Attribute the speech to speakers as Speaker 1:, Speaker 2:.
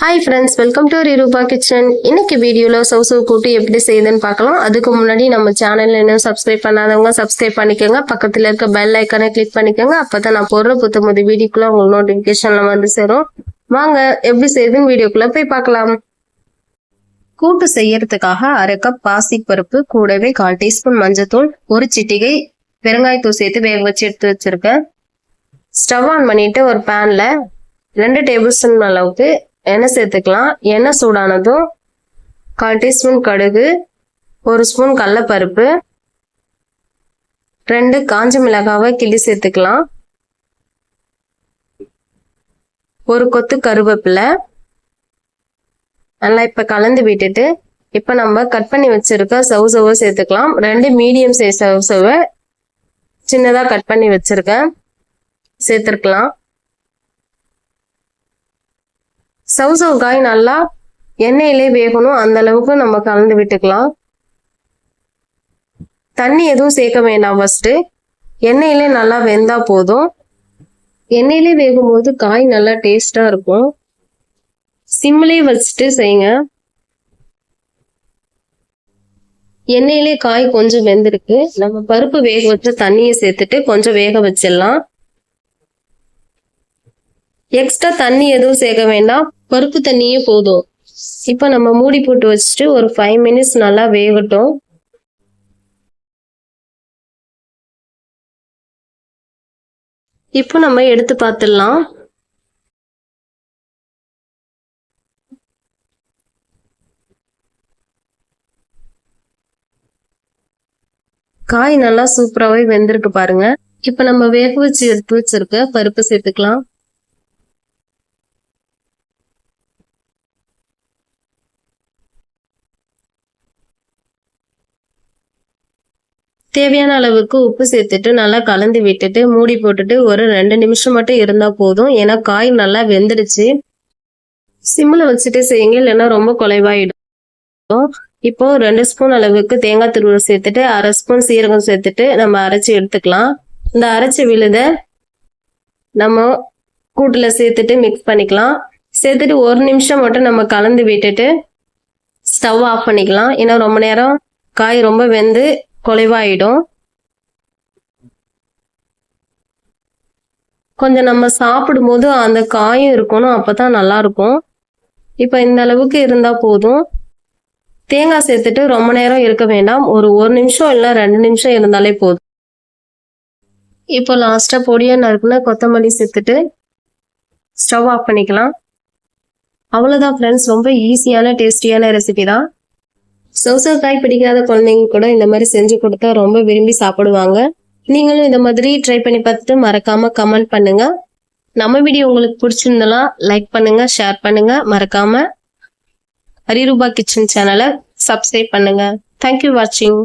Speaker 1: Hi friends welcome to Rupa kitchen இன்னைக்கு வீடியோவில் சவுசவு கூட்டு எப்படி செய்யுதுன்னு பார்க்கலாம். அதுக்கு முன்னாடி நம்ம சேனல் இன்னும் சப்ஸ்கிரைப் பண்ணாதவங்க சப்ஸ்கிரைப் பண்ணிக்கோங்க. பக்கத்தில் இருக்க பெல் ஐக்கனை கிளிக் பண்ணிக்கோங்க. அப்போ தான் நான் போடுற புத்த புது வீடியோக்குள்ள உங்களுக்கு நோட்டிஃபிகேஷனில் வந்து சேரும். வாங்க எப்படி செய்யுதுன்னு வீடியோக்குள்ள போய் பார்க்கலாம். கூட்டு செய்யறதுக்காக அரை கப் பாசிப்பருப்பு கூடவே கால் டீஸ்பூன் மஞ்சத்தூள் ஒரு சிட்டிகை பெருங்காயத்தூள் சேர்த்து வேக வச்சு எடுத்து வச்சிருக்கேன். ஸ்டவ் ஆன் பண்ணிட்டு ஒரு பேன்ல ரெண்டு டேபிள் ஸ்பூன் அளவுக்கு எண்ணெய் சேர்த்துக்கலாம். எண்ணெய் சூடானதும் கால் டீஸ்பூன் கடுகு ஒரு ஸ்பூன் கடலப்பருப்பு ரெண்டு காஞ்ச மிளகாவை கிள்ளி சேர்த்துக்கலாம். ஒரு கொத்து கருவேப்பிலை. நல்லா இப்போ கலந்து விட்டுட்டு இப்போ நம்ம கட் பண்ணி வச்சிருக்க சவு சவை சேர்த்துக்கலாம். ரெண்டு மீடியம் சைஸ் சவு சவை சின்னதாக கட் பண்ணி வச்சிருக்கேன் சேர்த்துருக்கலாம். சவுசவு காய் நல்லா எண்ணெயிலே வேகணும். அந்த அளவுக்கு நம்ம கலந்து விட்டுக்கலாம். தண்ணி எதுவும் சேர்க்க வேண்டாம் ஃபர்ஸ்ட் எண்ணெயிலே நல்லா வெந்தா போதும். எண்ணெயிலே வேகும்போது காய் நல்லா டேஸ்டா இருக்கும். சிம்லே வச்சுட்டு செய்யுங்க எண்ணெயிலே காய் கொஞ்சம் வெந்திருக்கு. நம்ம பருப்பு வேக வச்ச தண்ணியை சேர்த்துட்டு கொஞ்சம் வேக வச்சிடலாம். எக்ஸ்ட்ரா தண்ணி எதுவும் சேர்க்க வேண்டாம். பருப்பு தண்ணியே போதும். இப்போ நம்ம மூடி போட்டு வச்சுட்டு ஒரு ஃபைவ் மினிட்ஸ் நல்லா வேகட்டும். இப்போ நம்ம எடுத்து பார்த்துடலாம் காய் நல்லா சூப்பராகவே வெந்திருக்கு பாருங்க. இப்போ நம்ம வேக வச்சு எடுத்து வச்சிருக்க பருப்பு சேர்த்துக்கலாம். தேவையான அளவுக்கு உப்பு சேர்த்துட்டு நல்லா கலந்து விட்டுட்டு மூடி போட்டுட்டு ஒரு ரெண்டு நிமிஷம் மட்டும் இருந்தா போதும். ஏன்னா காய் நல்லா வெந்துடுச்சு. சிம்மில் வச்சுட்டு செய்யுங்க இல்லைன்னா ரொம்ப குலைவாயிடும் இப்போ ரெண்டு ஸ்பூன் அளவுக்கு தேங்காய் துருவல் சேர்த்துட்டு அரை ஸ்பூன் சீரகம் சேர்த்துட்டு நம்ம அரைச்சி எடுத்துக்கலாம். இந்த அரைச்சி விழுத நம்ம கூட்டில் சேர்த்துட்டு மிக்ஸ் பண்ணிக்கலாம். சேர்த்துட்டு ஒரு நிமிஷம் மட்டும் நம்ம கலந்து விட்டுட்டு ஸ்டவ் ஆஃப் பண்ணிக்கலாம். ஏன்னா ரொம்ப நேரம் காய் ரொம்ப வெந்து குலைவாயிடும் கொஞ்சம் நம்ம சாப்பிடும்போது அந்த காயும் இருக்கணும் அப்பதான் நல்லா இருக்கும் இப்போ இந்த அளவுக்கு இருந்தால் போதும். தேங்காய் சேர்த்துட்டு ரொம்ப நேரம் இருக்க வேண்டாம். ஒரு ஒரு நிமிஷம் இல்லை ரெண்டு நிமிஷம் இருந்தாலே போதும். இப்போ லாஸ்ட்டாக பொடியாக நறுக்குனா கொத்தமல்லி சேர்த்துட்டு ஸ்டவ் ஆஃப் பண்ணிக்கலாம். அவ்வளோதான் ஃப்ரெண்ட்ஸ் ரொம்ப ஈஸியான டேஸ்டியான ரெசிபி தான். சோசக்காய் பிடிக்காத குழந்தைங்க கூட இந்த மாதிரி செஞ்சு கொடுத்தா ரொம்ப விரும்பி சாப்பிடுவாங்க. நீங்களும் இந்த மாதிரி ட்ரை பண்ணி பார்த்துட்டு மறக்காம கமெண்ட் பண்ணுங்க. நம்ம வீடியோ உங்களுக்கு பிடிச்சிருந்தலாம் லைக் பண்ணுங்க ஷேர் பண்ணுங்க. மறக்காம ஹரிரூபா கிச்சன் சேனலை சப்ஸ்கிரைப் பண்ணுங்க. தேங்க்யூ வாட்சிங்